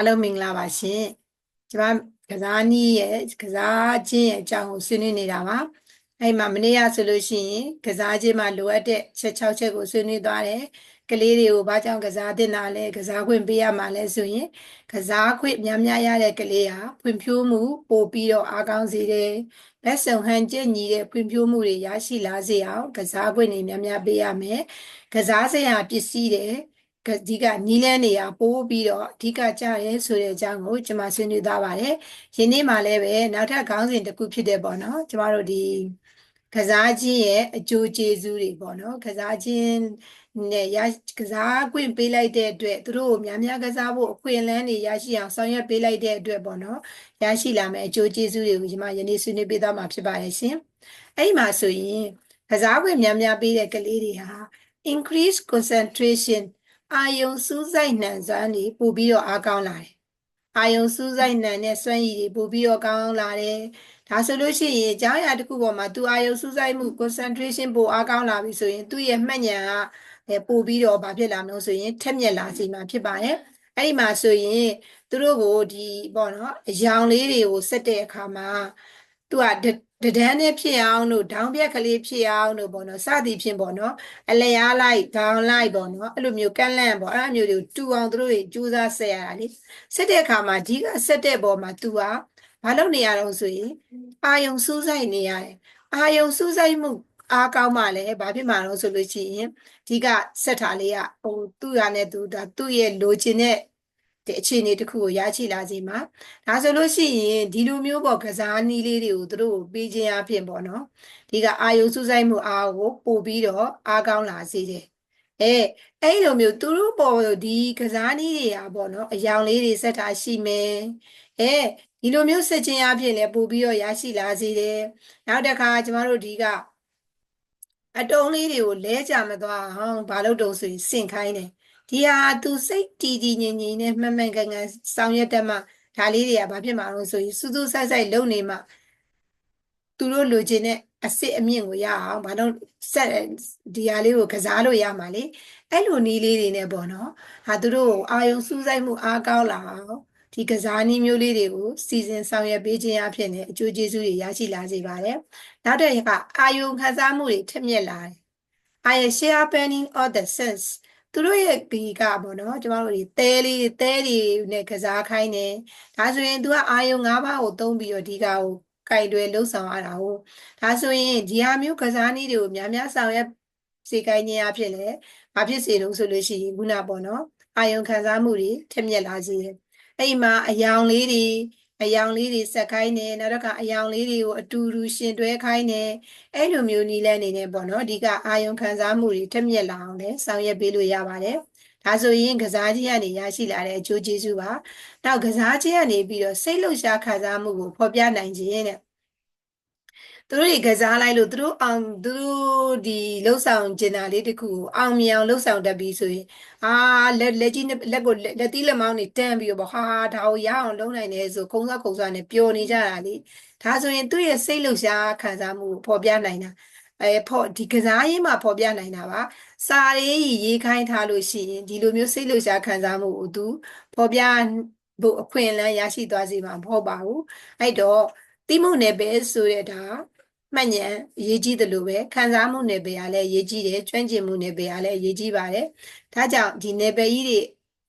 အားလုံးမင်္ဂလာပါရှင်ကျွန်မကစားနည်းရဲ့ကစားခြင်းရဲ့အကြောင်းကိုဆွေးနွေးနေတာပါအဲ့မှာမနေ့ကဆိုလို့ရှိရင်ကစားခြင်းမှာလိုအပ်တဲ့ချက်6ချက်ကိုဆွေးနွေးသွားတယ်ကလေးတွေကိုဘာကြောင့်ကစားတင်တာလဲကစားခွင့်ပေးရမှာလဲဆိုရင်ကစားခွင့်များများရတဲ့ကလေးဟာဖွံ့ဖြိုးမှုပိုပြီးတော့အားကောင်းစေတယ်လက်ဆောင်ဟန်ကျက်ညီတဲ့ဖွံ့ဖြိုးမှုတွေရရှိလာစေအောင်ကစားခွင့်တွေများများပေးရမယ်ကစားစရာပစ္စည်းတွေအ ဓိကနီးလန်းနေရပိုးပြီးတော့အဓိကကြရဲဆိုတဲ့အကြောင်းကိုကျွန်မဆွေးနွေးသွားပါတယ်။ယနေ့မှလည်းပဲနောက်ထပ်ခေါင်းစဉ်တစ်ခုဖြစ်တဲ့ပေါ့နော်။ကျွန်မတို့ဒီကစားခြင်းရဲ့အကျိုးကျေးဇူးတွေပေါ့နော်။ကစားခြင်းနဲ့ရကစားခွင့်ပေးလိုက်တဲ့အတွက်သူတို့ကိုများများကစားဖို့အခွင့်အလမ်းတွေရရှိအောင်ဆောင်ရွက်ပေးလိုက်တဲ့အတွက်ပေါ့နော်။ရရှိလာမယ့်အကျိုးကျေးဇူးတွေကိုကျွန်မယနေ့ဆွေးနွေးပေးသွားမှာဖြစ်ပါတယ်ရှင်။အဲ့ဒီမှာဆိုရင်ကစားခွင့်များများပေးတဲ့ကလေးတွေဟာ increase concentration အာယုံစူးစိုက်နှံစွမ်းတွေပို့ပြီးတော့အားကောင်းလာတယ်။အာယုံစူးစိုက်နှံတဲ့စွမ်းရည်တွေပို့ပြီးတော့ကောင်းလာတယ်။ဒါဆိုလို့ရှိရင်အကြောင်းအရာတစ်ခုပေါ်မှာသူအာယုံစူးစိုက်မှု concentration ပိုအားကောင်းလာပြီဆိုရင်သူ့ရဲ့မှတ်ဉာဏ်ကပို့ပြီးတော့ဘာဖြစ်လာမလို့ဆိုရင်ထက်မြက်လာစီမှာဖြစ်ပါတယ်။အဲ့ဒီမှာဆိုရင်သူတို့ကိုဒီပေါ့နော်အယောင်လေးတွေကိုစက်တဲ့အခါမှာသူက တဒန်းနဲ့ဖြစ်အောင်လို့ဒေါင်းပြက်ကလေးဖြစ်အောင်လို့ပေါ့နော်စသည်ဖြင့်ပေါ့နော်အလျားလိုက်ဒေါင်းလိုက်ပေါ့နော်အဲ့လိုမျိုးကန့်လန့်ပေါ့အဲ့လိုမျိုးတွေတူအောင်သူတို့တွေကြိုးစားဆက်ရတာလေဆက်တဲ့အခါမှာဒီကဆက်တဲ့ပေါ်မှာသူကဘာလုပ်နေရတော့ဆိုရင်အာယုံစူးစိုက်နေရတယ်အာယုံစူးစိုက်မှုအားကောင်းမှလည်းဘာဖြစ်မှာတော့ဆိုလို့ရှိရင်ဒီကဆက်ထားလေးကဟိုသူ့ရနဲ့သူဒါသူ့ရဲ့လိုချင်တဲ့တဲ့ အခြေအနေတစ်ခုကိုရရှိလာစေမှာဒါဆိုလို့ရှိရင်ဒီလိုမျိုးပေါ့ကစားနည်းလေးတွေကိုသူတို့ပေးခြင်းအဖြစ်ပေါ့နော်ဒီကအာယုစူးစိုက်မှုအားကိုပို့ပြီးတော့အားကောင်းလာစေတယ်အဲအဲ့လိုမျိုးသူတို့ပေါ်ဒီကစားနည်းတွေอ่ะပေါ့နော်အယောင်လေးတွေဆက်ထားရှိမယ်အဲဒီလိုမျိုးဆက်ခြင်းအဖြစ်လည်းပို့ပြီးတော့ရရှိလာစေတယ်နောက်တစ်ခါကျမတို့ဒီကအတုံးလေးတွေကိုလဲကြမသွားအောင်ဘာလို့တုံးဆိုရင်စင်ခိုင်းတယ် ဒီဟာသူစိတ်တည်တည်ငြိမ်ငြိမ်နဲ့မှန်မှန်ကန်ကန်ဆောင်ရွက်တတ်မှဒါလေးတွေကဘာဖြစ်မှာလို့ဆိုရင်စူးစူးဆိုင်ဆိုင်လုပ်နေမှသူတို့လိုချင်တဲ့အစ်စ်အမြင့်ကိုရအောင်ဘာလို့ဆက်ဒီဟာလေးကိုကစားလို့ရမှာလေအဲ့လိုနီးလေးတွေနဲ့ပေါ့နော်ဟာသူတို့အာယုံစူးစိုက်မှုအားကောင်းလာအောင်ဒီကစားနည်းမျိုးလေးတွေကိုစီစဉ်ဆောင်ရွက်ပေးခြင်းအဖြစ်နဲ့အကျိုးကျေးဇူးတွေရရှိလာစေပါတယ်နောက်တစ်ခါအာယုံခံစားမှုတွေထက်မြက်လာတယ် I share planning of the sense သူတို့ရဲ့ဒီကပေါ့နော်ကျမတို့ဒီသဲလေးသဲတွေနဲ့ကစားခိုင်းတယ်ဒါဆိုရင် तू ကအာယုံ၅ပါးကိုသုံးပြီးတော့ဒီကကိုကြိုက်တွေလှုပ်ဆောင်ရတာဟုတ်ဒါဆိုရင်ဒီဟာမျိုးကစားနည်းတွေကိုများများဆောင်ရွက်စေခိုင်းခြင်းအဖြစ်လဲဘာဖြစ်စေလို့ဆိုလို့ရှိရင်ခုနပေါ့နော်အာယုံခံစားမှုတွေထက်မြက်လာစေတယ်အဲ့ဒီမှာအယောင်လေးတွေ အယောင်လေးတွေဆက်ခိုင်းတယ်နောက်တော့ကအယောင်လေးတွေကိုအတူတူရှင်တွဲခိုင်းတယ်အဲ့လိုမျိုးနီးလဲနေနေပေါ့နော်အဓိကအာယုံခံစားမှုတွေထက်မြက်လာအောင်လဲဆောင်ရွက်ပေးလို့ရပါတယ်ဒါဆိုရင်ကစားခြင်းကနေရရှိလာတဲ့အကျိုးကျေးဇူးပါနောက်ကစားခြင်းကနေပြီးတော့စိတ်လှုပ်ရှားခံစားမှုကိုဖော်ပြနိုင်ခြင်းတဲ့ သူတို့တွေကစားလိုက်လို့သူတို့အောင်သူတို့ဒီလှုပ်ဆောင်ကျင်တာလေးတခုကိုအောင်မြင်အောင်လှုပ်ဆောင်တတ်ပြီးဆိုရင်အာလက်လက်ကြီးလက်ကိုလက်သီးလက်မောင်းတွေတန်းပြီးတော့ဟာဒါကိုရအောင်လုပ်နိုင်တယ်ဆိုခုံးစားခုံးစားနဲ့ပျော်နေကြတာလေဒါဆိုရင်သူ့ရဲ့စိတ်လှုပ်ရှားခံစားမှုကိုဖော်ပြနိုင်တာအဲဖော်ဒီကစားရေးမှာဖော်ပြနိုင်တာပါစာရေးရေးခိုင်းထားလို့ရှိရင်ဒီလိုမျိုးစိတ်လှုပ်ရှားခံစားမှုကိုသူဖော်ပြဖို့အခွင့်အလမ်းရရှိသွားစေမှာမဟုတ်ပါဘူးအဲ့တော့တိမှုနယ်ပယ်ဆိုတဲ့ဒါ မှတ်ဉာဏ်အရေးကြီးတယ်လို့ပဲခံစားမှုနယ်ပယ်ကလည်းအရေးကြီးတယ်ကျွမ်းကျင်မှုနယ်ပယ်ကလည်းအရေးကြီးပါတယ်ဒါကြောင့်ဒီနယ်ပယ်ကြီးတွေ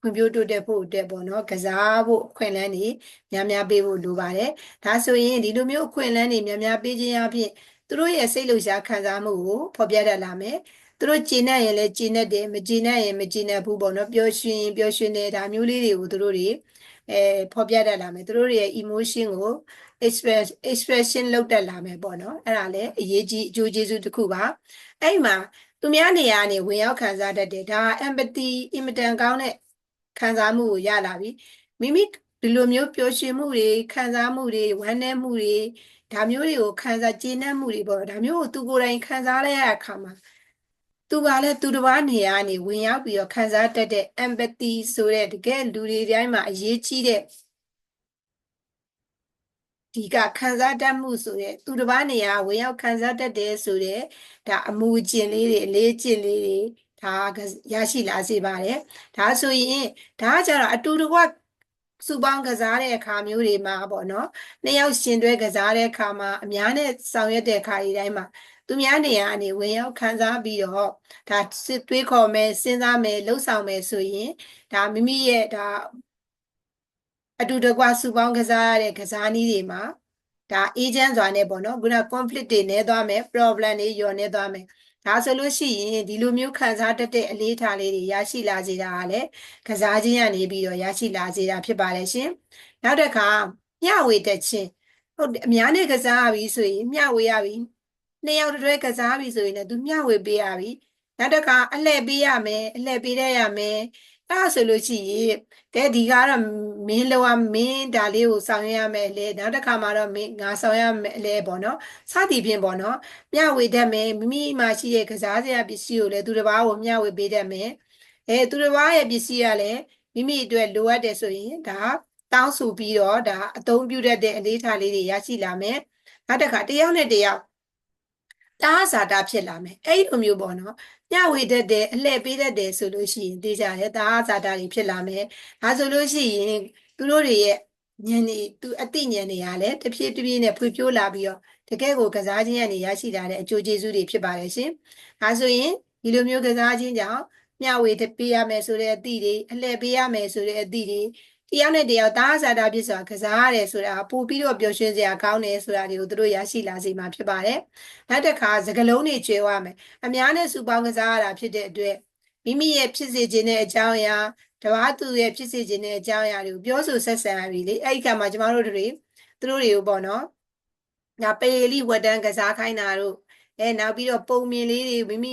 ဖွံ့ဖြိုးတိုးတက်ဖို့အတွက်ပေါ့နော်ကစားဖို့အခွင့်အလမ်းတွေများများပေးဖို့လိုပါတယ်ဒါဆိုရင်ဒီလိုမျိုးအခွင့်အလမ်းတွေများများပေးခြင်းအပြင်သူတို့ရဲ့စိတ်လှုပ်ရှားခံစားမှုကိုဖော်ပြတတ်လာမယ်သူတို့ကျင့်နေရင်လည်းကျင့်နေတယ်မကျင့်နေရင်မကျင့်နေဘူးပေါ့နော်ပျော်ရွှင်ပျော်ရွှင်နေဒါမျိုးလေးတွေကိုသူတို့တွေအဲဖော်ပြတတ်လာမယ်သူတို့ရဲ့ emotion ကို express expression လုပ်တတ်လာမယ်ပေါ့နော်အဲ့ဒါလည်းအရေးကြီးအကျိုးကျေးဇူးတစ်ခုပါအဲ့မှာသူများနေရာနေဝင်ရောက်ခံစားတတ်တယ်ဒါ empathy အင်မတန်ကောင်းတဲ့ခံစားမှုကိုရလာပြီမိမိဒီလိုမျိုးပျော်ရွှင်မှုတွေခံစားမှုတွေဝမ်းနည်းမှုတွေဒါမျိုးတွေကိုခံစားကျေနပ်မှုတွေပေါ့ဒါမျိုးကိုသူကိုယ်တိုင်ခံစားလိုက်ရတဲ့အခါမှာသူကလည်းသူတစ်ပါးနေရာနေဝင်ရောက်ပြီးတော့ခံစားတတ်တဲ့ empathy ဆိုတဲ့တကယ်လူတွေတိုင်းမှာအရေးကြီးတဲ့ ဒီကခံစားတတ်မှုဆိုတဲ့သူတစ်ပါးနေရာဝင်ရောက်ခံစားတတ်တယ်ဆိုတဲ့ဒါအမူအကျင့်လေးတွေအလေးကျင့်လေးတွေဒါရရှိလာစေပါတယ်ဒါဆိုရင်ဒါကကြတော့အတူတကွစုပေါင်းကစားတဲ့အခါမျိုးတွေမှာပေါ့နော်နှစ်ယောက်ရှင်တွဲကစားတဲ့အခါမှာအများနဲ့ဆောင်ရွက်တဲ့အခါဒီတိုင်းမှာသူများနေရာအနေဝင်ရောက်ခံစားပြီးတော့ဒါစစ်တွေးခေါ်မယ်စဉ်းစားမယ်လှုပ်ဆောင်မယ်ဆိုရင်ဒါမိမိရဲ့ဒါ အတူတကွစုပေါင်းကစားရတဲ့ကစားနည်းတွေမှာဒါ agent စွာနဲ့ပေါ့နော်ခုန conflict တွေနည်းသွားမယ် problem တွေညော်နည်းသွားမယ်ဒါဆိုလို့ရှိရင်ဒီလိုမျိုးခံစားတတ်တဲ့အလေးထားလေးတွေရရှိလာစေတာကလည်းကစားခြင်းကနေပြီးတော့ရရှိလာစေတာဖြစ်ပါတယ်ရှင်နောက်တစ်ခါမျှဝေတတ်ခြင်းဟုတ်တယ်အများနဲ့ကစားရပြီဆိုရင်မျှဝေရပြီနှစ်ယောက်တည်းကစားပြီဆိုရင်လည်းသူမျှဝေပေးရပြီနောက်တစ်ခါအလှည့်ပေးရမယ်အလှည့်ပေးရရမယ် အဲ့ဒါဆိုလို့ရှိရင်တဲ့ဒီကတော့မင်းလောကမင်းဒါလေးကိုဆောင်ရွက်ရမယ်လေနောက်တစ်ခါမှာတော့မင်းငါဆောင်ရွက်ရမယ်လေပေါ့နော်စသည်ဖြင့်ပေါ့နော်မျှဝေတတ်မယ်မိမိမှာရှိတဲ့ကစားစရာပစ္စည်းကိုလည်းသူတစ်ပါးကိုမျှဝေပေးတတ်မယ်အဲသူတစ်ပါးရဲ့ပစ္စည်းကလည်းမိမိအတွက်လိုအပ်တယ်ဆိုရင်ဒါတောင်းဆိုပြီးတော့ဒါအသုံးပြုတတ်တဲ့အလေးထားလေးတွေရရှိလာမယ်နောက်တစ်ခါတယောက်နဲ့တယောက် တားဇာတာဖြစ်လာမယ်အဲ့လိုမျိုးပေါ့နော်ညဝေတတ်တယ်အလှည့်ပေးတတ်တယ်ဆိုလို့ရှိရင်သိကြတယ်တားဇာတာတွေဖြစ်လာမယ်ဒါဆိုလို့ရှိရင်သူတို့တွေရဲ့ဉာဏ်တွေသူအသိဉာဏ်တွေကလည်းတဖြည်းတဖြည်းနဲ့ဖွံ့ဖြိုးလာပြီးတော့တကယ်ကိုကစားခြင်းကနေရရှိလာတဲ့အကျိုးကျေးဇူးတွေဖြစ်ပါတယ်ရှင်ဒါဆိုရင်ဒီလိုမျိုးကစားခြင်းကြောင့်မျှဝေပေးရမယ်ဆိုတဲ့အသည့်တွေအလှည့်ပေးရမယ်ဆိုတဲ့အသည့်တွေ တရားနဲ့တရားသားဇာတာဖြစ်စွာကစားရတယ်ဆိုတာပို့ပြီးတော့ပျော်ရွှင်စရာကောင်းတယ်ဆိုတာတွေကိုသူတို့ရရှိလာစေမှာဖြစ်ပါတယ်။နောက်တစ်ခါစကလုံးတွေကျွဲဝမယ်။အများနဲ့စုပေါင်းကစားရတာဖြစ်တဲ့အတွက်မိမိရဲ့ဖြစ်စေခြင်းတဲ့အကြောင်းအရာတဘာသူရဲ့ဖြစ်စေခြင်းတဲ့အကြောင်းအရာတွေကိုပြောဆိုဆက်ဆံရပြီလေ။အဲ့ဒီကမှာကျမတို့တွေသူတို့တွေကိုပေါ့နော်။ညာပေလီဝတ္တန်ကစားခိုင်းတာတို့အဲနောက်ပြီးတော့ပုံမြင်လေးတွေမိမိ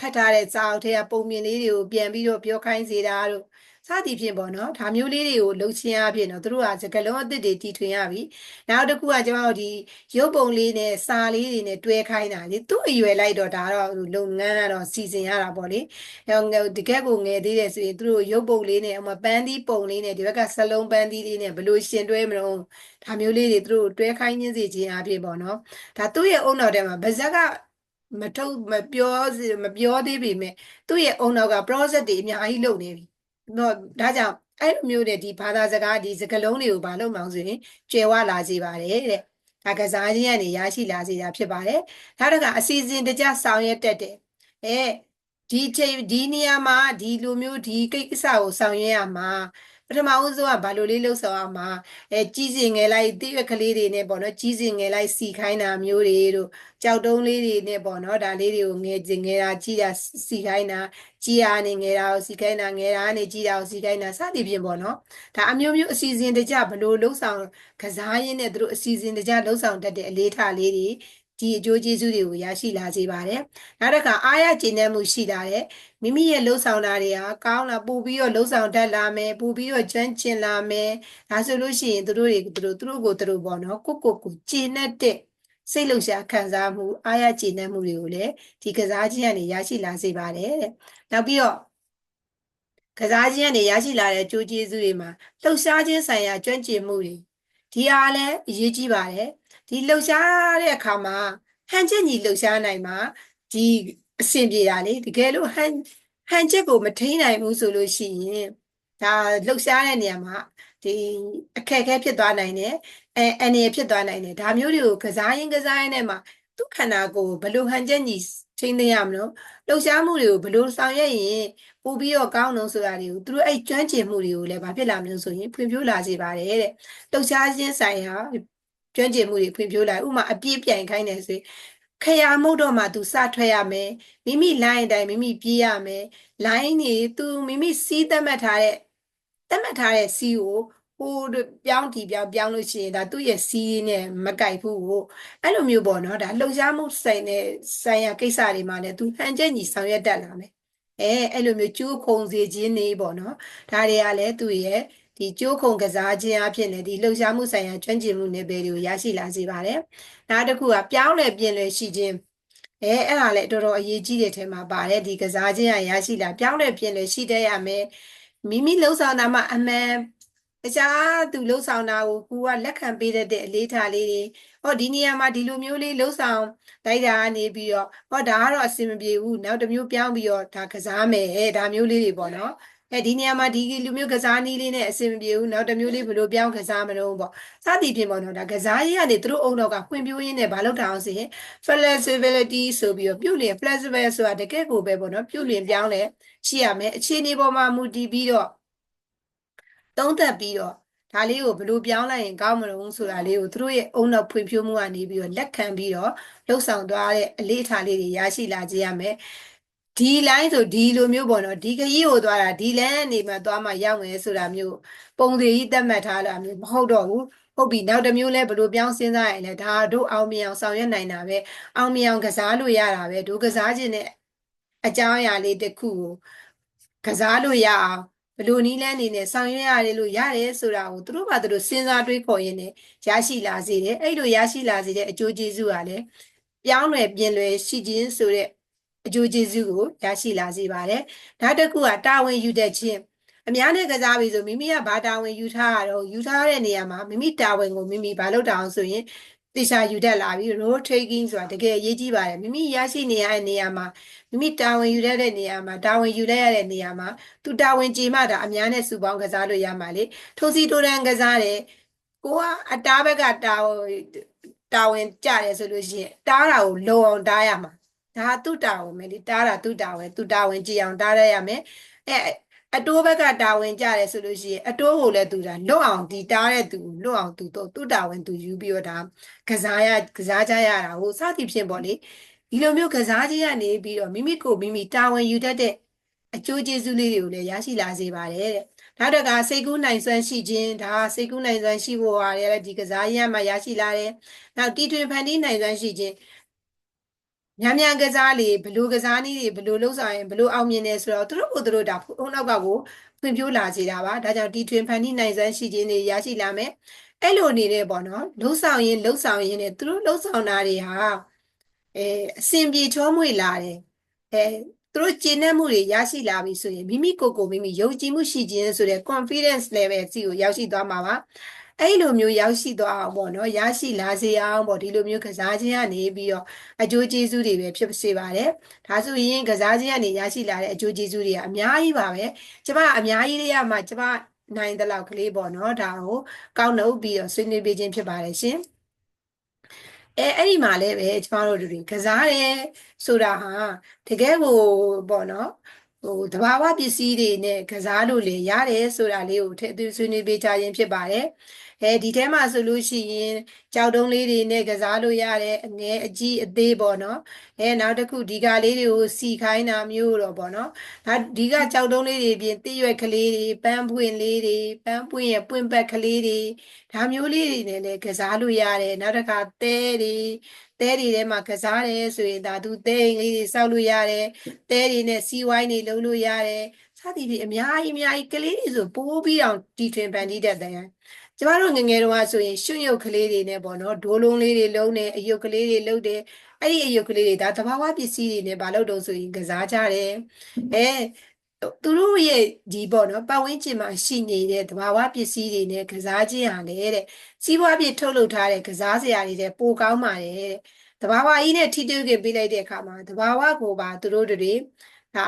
ဖတ်ထားတဲ့စာအုပ်ထဲကပုံမြင်လေးတွေကိုပြန်ပြီးတော့ပြောခိုင်းစေတာတို့ စသည်ဖြင့်ပေါ့နော်ဒါမျိုးလေးတွေကိုလှုပ်ရှင်အဖြစ်နော်သူတို့ကစကလုံးအသစ်တွေတီထွင်ရပြီနောက်တစ်ခုကကျွန်တော်တို့ဒီရုပ်ပုံလေးနဲ့စာလေးတွေနဲ့တွဲခိုင်းတာလေသူ့အရွယ်လိုက်တော့ဒါတော့လုပ်ငန်းကတော့စီစဉ်ရတာပေါ့လေတကယ်ကိုငယ်သေးတယ်ဆိုရင်သူတို့ရုပ်ပုံလေးနဲ့အမပန်းသီးပုံလေးနဲ့ဒီဘက်ကစလုံးပန်းသီးလေးနဲ့ဘလို့ရှင်တွဲမလို့ဒါမျိုးလေးတွေသူတို့တွဲခိုင်းခြင်းစီခြင်းအဖြစ်ပေါ့နော်ဒါသူ့ရဲ့အုံတော်ထဲမှာဗဇက်ကမထုတ်မပြောမပြောသေးပေမဲ့သူ့ရဲ့အုံနောက်က process တွေအများကြီးလုပ်နေပြီ တော့ဒါကြောင့်အဲ့လိုမျိုးတဲ့ဒီဘာသာစကားဒီစကားလုံးတွေကိုဘာလို့မှအောင်ဆိုရင်ကျွယ်ဝလာစေပါတယ်တဲ့ဒါကစားခြင်းကနေရရှိလာစေတာဖြစ်ပါတယ်နောက်တစ်ခါအစီအစဉ်တကျဆောင်ရွက်တတ်တယ်အဲဒီချိန်ဒီနေရာမှာဒီလိုမျိုးဒီကိစ္စကိုဆောင်ရွက်ရမှာ ပထမဦးဆုံးကဘာလို့လေးလှုပ်ဆောင်အောင်မှာအဲကြီးစင်ငယ်လိုက်တိရွက်ကလေးတွေနဲ့ပေါ့နော်ကြီးစင်ငယ်လိုက်စီခိုင်းတာမျိုးတွေတို့ကြောက်တုံးလေးတွေနဲ့ပေါ့နော်ဒါလေးတွေကိုငယ်စင်ငယ်တာကြီးတာစီခိုင်းတာကြီးရနေငယ်တာကိုစီခိုင်းတာငယ်တာနဲ့ကြီးတာကိုစီခိုင်းတာစသည်ဖြင့်ပေါ့နော်ဒါအမျိုးမျိုးအစီအစဉ်တကြဘလို့လှုပ်ဆောင်ကစားရင်းနဲ့တို့အစီအစဉ်တကြလှုပ်ဆောင်တတ်တဲ့အလေးထားလေးတွေ ဒီအကျိုးကျေးဇူးတွေကိုရရှိလာစေပါတယ်။နောက်တစ်ခါအားရကျေနပ်မှုရှိလာတဲ့မိမိရဲ့လှုပ်ဆောင်တာတွေဟာကောင်းလာပို့ပြီးတော့လှုပ်ဆောင်တတ်လာမယ်ပို့ပြီးတော့ကျွမ်းကျင်လာမယ်။ဒါဆိုလို့ရှိရင်တို့တွေတို့တို့ကိုတို့ပေါ့နော်ကိုကိုကိုကျေနပ်တဲ့စိတ်လှုပ်ရှားခံစားမှုအားရကျေနပ်မှုတွေကိုလည်းဒီကစားခြင်းကနေရရှိလာစေပါတယ်တဲ့။နောက်ပြီးတော့ကစားခြင်းကနေရရှိလာတဲ့ကြိုးကျေးဇူးတွေမှာလှုပ်ရှားခြင်းဆိုင်ရာကျွမ်းကျင်မှုတွေဒီအားလည်းအရေးကြီးပါတယ်။ ဒီလှုပ်ရှားတဲ့အခါမှာဟန်ချက်ညီလှုပ်ရှားနိုင်မှာဒီအဆင်ပြေတာလေတကယ်လို့ဟန်ဟန်ချက်ကိုမထိန်းနိုင်ဘူးဆိုလို့ရှိရင်ဒါလှုပ်ရှားတဲ့နေရာမှာဒီအခက်အခဲဖြစ်သွားနိုင်တယ်အဲအနေဖြစ်သွားနိုင်တယ်ဒါမျိုးတွေကိုကစားရင်ကစားရင်နဲ့မှာသူ့ခန္ဓာကိုယ်ဘလို့ဟန်ချက်ညီထိန်းသိမ်းရမလို့လှုပ်ရှားမှုတွေကိုဘလို့ဆောင်ရွက်ရင်ပို့ပြီးတော့ကောင်းလို့ဆိုတာတွေကိုသူတို့အဲ့ကျွမ်းကျင်မှုတွေကိုလည်းဘာဖြစ်လာမလို့ဆိုရင်ဖွံ့ဖြိုးလာစေပါတယ်တဲ့လှုပ်ရှားခြင်းဆိုင်ရာ ကျွမ်းကျင်မှုတွေဖွံ့ဖြိုးလာဥမာအပြည့်ပြိုင်ခိုင်းတယ်ဆိုခရာမုတ်တော့မှ तू စထွက်ရမယ်မိမိလိုင်းအတိုင်းမိမိပြေးရမယ်လိုင်းနေ तू မိမိစီးသတ်မှတ်ထားတဲ့သတ်မှတ်ထားတဲ့စီးကိုဟိုပြောင်းတီပြောင်းပြောင်းလို့ရှိရင်ဒါသူ့ရဲ့စီးနဲ့မကြိုက်ဘူးကိုအဲ့လိုမျိုးပေါ့နော်ဒါလှုပ်ရှားမှုဆိုင်တဲ့ဆိုင်ရာကိစ္စတွေမှာလည်း तू ဟန်ချက်ညီဆောင်ရွက်တတ်လာမယ်အဲအဲ့လိုမျိုးကျိုးခုံစေခြင်းနေပေါ့နော်ဒါတွေကလည်းသူ့ရဲ့ ဒီကြိုးခုံကစားခြင်းအဖြစ်နဲ့ဒီလှုပ်ရှားမှုဆိုင်ရာကျွမ်းကျင်မှုနယ်ပယ်တွေကိုရရှိလာစေပါတယ်။နောက်တစ်ခုကပြောင်းလဲပြင်လဲရှိခြင်းအဲအဲ့ဒါလည်းတော်တော်အရေးကြီးတဲ့ထဲမှာပါတယ်ဒီကစားခြင်းကရရှိလာပြောင်းလဲပြင်လဲရှိတတ်ရမယ်။မိမိလှုပ်ဆောင်တာမှအမှန်တခြားသူလှုပ်ဆောင်တာကိုကိုကလက်ခံပေးတဲ့အလေးထားလေးတွေဟောဒီနေရာမှာဒီလိုမျိုးလေးလှုပ်ဆောင်တိုက်တာနေပြီးတော့ဟောဒါကတော့အဆင်မပြေဘူးနောက်တစ်မျိုးပြောင်းပြီးတော့ဒါကစားမယ်အဲဒါမျိုးလေးတွေပေါ့နော် အဲဒီနေရာမှာဒီလူမျိုးကစားနည်းလေးနဲ့အဆင်မပြေဘူးနောက်တစ်မျိုးလေးဘယ်လိုပြောင်းကစားမလို့ပေါ့စသည်ဖြင့်ပေါ့နော်ဒါကစားရေးကနေသူတို့အုံတော့ကဖွံ့ဖြိုးရင်းနဲ့ဘာလို့တောင်းစီရင် flexibility ဆိုပြီးတော့ပြုတ်လျင် flexible ဆိုတာတကယ့်ကိုပဲပေါ့နော်ပြုတ်လျင်ပြောင်းလဲရှိရမယ်အခြေအနေပေါ်မှာမူတည်ပြီးတော့သုံးသပ်ပြီးတော့ဒါလေးကိုဘယ်လိုပြောင်းလိုက်ရင်ကောင်းမလို့ဆိုတာလေးကိုသူတို့ရဲ့အုံနောက်ဖွံ့ဖြိုးမှုကနေပြီးတော့လက်ခံပြီးတော့လှုပ်ဆောင်သွားတဲ့အလေးအထားလေးတွေရရှိလာကြရမယ် ဒီ line ဆိုဒီလိုမျိုးပေါ့နော်ဒီခရီးကိုသွားတာဒီ line အနေမှာသွားမှရောက်မယ်ဆိုတာမျိုးပုံသေးကြီးသတ်မှတ်ထားတာမျိုးမဟုတ်တော့ဘူးဟုတ်ပြီနောက်တစ်မျိုးလဲဘယ်လိုပြောင်းစဉ်းစားရင်လဲဒါတို့အောင်မြင်အောင်ဆောင်ရွက်နိုင်တာပဲအောင်မြင်အောင်ကစားလို့ရတာပဲတို့ကစားခြင်းနဲ့အကြောင်းအရာလေးတစ်ခုကိုကစားလို့ရအောင်ဘယ်လိုနည်းလမ်းအနေနဲ့ဆောင်ရွက်ရတယ်လို့ရတယ်ဆိုတာကိုသူတို့ဘာသူတို့စဉ်းစားတွေးခေါ်ရင်းနဲ့ရရှိလာစေတယ်အဲ့လိုရရှိလာစေတဲ့အကျိုးကျေးဇူးကလည်းပြောင်းလဲပြင်လွယ်ရှိခြင်းဆိုတဲ့ အကျိုးကျေးဇူးကိုရရှိလာစေပါတယ်နောက်တစ်ခုကတာဝန်ယူတတ်ခြင်းအများနဲ့ကစားပြီဆိုမိမိကဘာတာဝန်ယူထားရတော့ယူထားတဲ့နေရာမှာမိမိတာဝန်ကိုမိမိဘာလုပ်တာအောင်ဆိုရင်တေချာယူတတ်လာပြီ role taking ဆိုတာတကယ်အရေးကြီးပါတယ်မိမိရရှိနေရတဲ့နေရာမှာမိမိတာဝန်ယူရတဲ့နေရာမှာတာဝန်ယူလိုက်ရတဲ့နေရာမှာသူတာဝန်ကြေမှတာအများနဲ့စုပေါင်းကစားလို့ရမှာလေထိုစီတိုတန်ကစားတယ်ကိုကအတားဘက်ကတာဝန်တာဝန်ကြတယ်ဆိုလို့ရှိရင်တားတာကိုလုံအောင်တားရမှာ ဒါသူ့တာဝန်ပဲလေတားတာသူ့တာဝန်သူ့တာဝန်ကြည့်အောင်တားရရမယ်အဲအတိုးဘက်ကတာဝန်ကြတယ်ဆိုလို့ရှိရင်အတိုးကိုလည်းသူတာလွတ်အောင်ဒီတားတဲ့သူလွတ်အောင်သူတော့သူ့တာဝန်သူယူပြီးတော့ဒါကစားရကစားကြရတာဟိုစသည်ဖြင့်ပေါ့လေဒီလိုမျိုးကစားခြင်းကနေပြီးတော့မိမိကိုမိမိတာဝန်ယူတတ်တဲ့အကျိုးကျေးဇူးလေးတွေကိုလည်းရရှိလာစေပါတယ်တဲ့နောက်တစ်ခါစိတ်ကူးနိုင်စွမ်းရှိခြင်းဒါစိတ်ကူးနိုင်စွမ်းရှိဖို့ဟာလည်းဒီကစားရမှာရရှိလာတယ်နောက်တီထွင်ဖန်တီးနိုင်စွမ်းရှိခြင်း မြန်မြန်ကစားလေဘလို့ကစားနည်းတွေဘလို့လှုပ်ဆောင်ရင်ဘလို့အောင်မြင်နေဆိုတော့သူတို့ကိုသူတို့ဒါဖုန်းနောက်ကကိုဖွံ့ဖြိုးလာစေတာပါဒါကြောင့်တီထွင်ဖန်တီးနိုင်စွမ်းရှိခြင်းတွေရရှိလာမယ်အဲ့လိုနေတယ်ပေါ့နော်လှုပ်ဆောင်ရင်လှုပ်ဆောင်ရင်ねသူတို့လှုပ်ဆောင်တာတွေဟာအဲအစဉ်ပြေချောမွေ့လာတယ်အဲသူတို့ကျင့်တဲ့မှုတွေရရှိလာပြီဆိုရင်မိမိကိုယ်ကိုမိမိယုံကြည်မှုရှိခြင်းဆိုတဲ့ confidence level စီကိုရောက်ရှိသွားမှာပါ အဲ့လိုမျိုးရောက်ရှိသွားအောင်ပေါ့နော်ရရှိလာစေအောင်ပေါ့ဒီလိုမျိုးကစားခြင်းကနေပြီးတော့အကျိုးကျေးဇူးတွေပဲဖြစ်စေပါတယ်ဒါဆိုရင်ကစားခြင်းကနေရရှိလာတဲ့အကျိုးကျေးဇူးတွေကအများကြီးပါပဲကျမအများကြီးတွေကမှကျမနိုင်တဲ့လောက်ကလေးပေါ့နော်ဒါကိုကောက်နှုတ်ပြီးတော့ဆွေးနွေးပေးခြင်းဖြစ်ပါတယ်ရှင်အဲအဲ့ဒီမှာလည်းပဲကျမတို့တွေကစားတယ်ဆိုတာဟာတကယ်ကိုပေါ့နော် ဟိုတဘာဝပစ္စည်းတွေနဲ့ကစားလို့လေရတယ်ဆိုတာလေးကိုထည့်သွင်းဆွေးနွေးပေးချခြင်းဖြစ်ပါတယ် အဲဒီထဲမှာဆိုလို့ရှိရင်ကြောက်တုံးလေးတွေနဲ့ကစားလို့ရတယ်အငဲအကြီးအသေးပေါ့နော်အဲနောက်တစ်ခုဒီကလေးတွေကိုစီခိုင်းတာမျိုးတော့ပေါ့နော်ဒါဒီကကြောက်တုံးလေးတွေပြင်တိရွက်ကလေးတွေပန်းပွင့်လေးတွေပန်းပွင့်ရဲ့ပွင့်ဘက်ကလေးတွေဒါမျိုးလေးတွေနဲ့လည်းကစားလို့ရတယ်နောက်တစ်ခါသဲတွေသဲတွေထဲမှာကစားတယ်ဆိုရင်ဒါသူသဲလေးတွေစောက်လို့ရတယ်သဲတွေနဲ့စီဝိုင်းတွေလုံးလို့ရတယ်စသည်ဖြင့်အများကြီးအများကြီးကလေးတွေဆိုပိုးပြီးအောင်တီထွင်ပန်တီးတတ်တယ် ကျမတို့ငငယ်တုန်းကဆိုရင်ရွှွရုပ်ကလေးတွေနဲ့ပေါ့နော်ဒိုးလုံးလေးတွေလုံးတယ်အယုတ်ကလေးတွေလုံးတယ်အဲ့ဒီအယုတ်ကလေးတွေဒါသဘာဝပစ္စည်းတွေနဲ့ဘာလို့တော့ဆိုရင်ကစားကြတယ်အဲသူတို့ရဲ့ဒီပေါ့နော်ပတ်ဝန်းကျင်မှာရှိနေတဲ့သဘာဝပစ္စည်းတွေနဲ့ကစားခြင်းဟာလေတဲ့စီးပွားပြထုတ်လုပ်ထားတဲ့ကစားစရာတွေတဲ့ပိုကောင်းပါတယ်တဲ့သဘာဝကြီးနဲ့ထိတွေ့ကြပေးလိုက်တဲ့အခါမှာသဘာဝကိုပါသူတို့တွေ ဒါ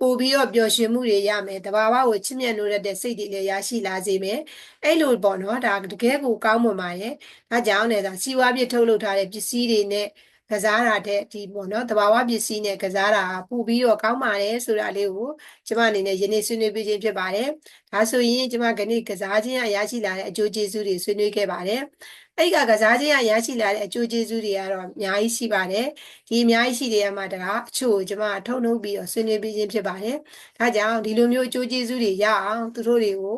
ပို့ပြီးတော့ပျော်ရွှင်မှုတွေရမယ်တဘာဝကိုချစ်မြတ်နိုးတဲ့စိတ်တွေလည်းရရှိလာစေမယ်အဲ့လိုပေါ့နော်ဒါတကယ်ကိုကောင်းမွန်ပါရဲ့ဒါကြောင့်လည်းဒါစီဝါပြထုတ်လုပ်ထားတဲ့ပစ္စည်းတွေနဲ့ကစားတာတဲ့ဒီပေါ့နော်တဘာဝပစ္စည်းနဲ့ကစားတာပို့ပြီးတော့ကောင်းပါတယ်ဆိုတာလေးကိုကျမအနေနဲ့ယနေ့ဆွေးနွေးပြခြင်းဖြစ်ပါတယ် ဒါဆိုရင်ကျမကနေ့ကစားခြင်းအရရှိလာတဲ့အကျိုးကျေးဇူးတွေဆွေးနွေးခဲ့ပါတယ်အဲ့ကကစားခြင်းအရရှိလာတဲ့အကျိုးကျေးဇူးတွေကတော့အများကြီးရှိပါတယ်ဒီအများကြီးရှိတဲ့မှာတကားအချို့ကိုကျွန်မထုတ်နှုတ်ပြီးတော့ဆွေးနွေးပြီးခြင်းဖြစ်ပါတယ်ဒါကြောင့်ဒီလိုမျိုးအကျိုးကျေးဇူးတွေရအောင်သူတို့တွေကို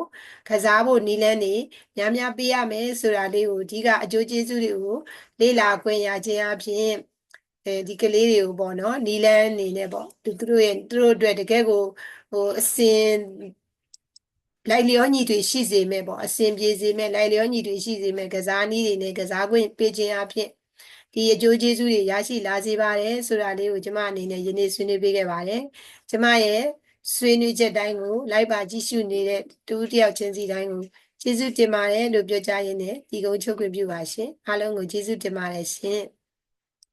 ကစားဖို့နီးလန်းနေများများပေးရမယ်ဆိုတာလေးကိုဒီကအကျိုးကျေးဇူးတွေကိုလေ့လာခွင့်ရခြင်းအပြင်အဲဒီကလေးတွေကိုပေါ့နော်နီလန်းနေနဲ့ပေါ့သူတို့ရဲ့သူတို့အတွက်တကယ်ကိုဟိုအစင် လိုက်လျောညီတွေရှိစေမဲ့ပေါ့အစဉ်ပြေစေမဲ့လိုက်လျောညီတွေရှိစေမဲ့ကစားနည်းတွေနဲ့ကစားခွင့်ပေးခြင်းအဖြစ်ဒီအကျိုးကျေးဇူးတွေရရှိလာစေပါတယ်ဆိုတာလေးကိုကျမအနေနဲ့ယနေ့ဆွေးနွေးပေးခဲ့ပါတယ်ကျမရဲ့ဆွေးနွေးချက်တိုင်းကိုလိုက်ပါကြည့်ရှုနေတဲ့တူတယောက်ချင်းစီတိုင်းကိုကျေးဇူးတင်ပါတယ်လို့ပြောကြရင်းနဲ့ဒီကုန်းချုပ်ခွင့်ပြုပါရှင်အားလုံးကိုကျေးဇူးတင်ပါတယ်ရှင်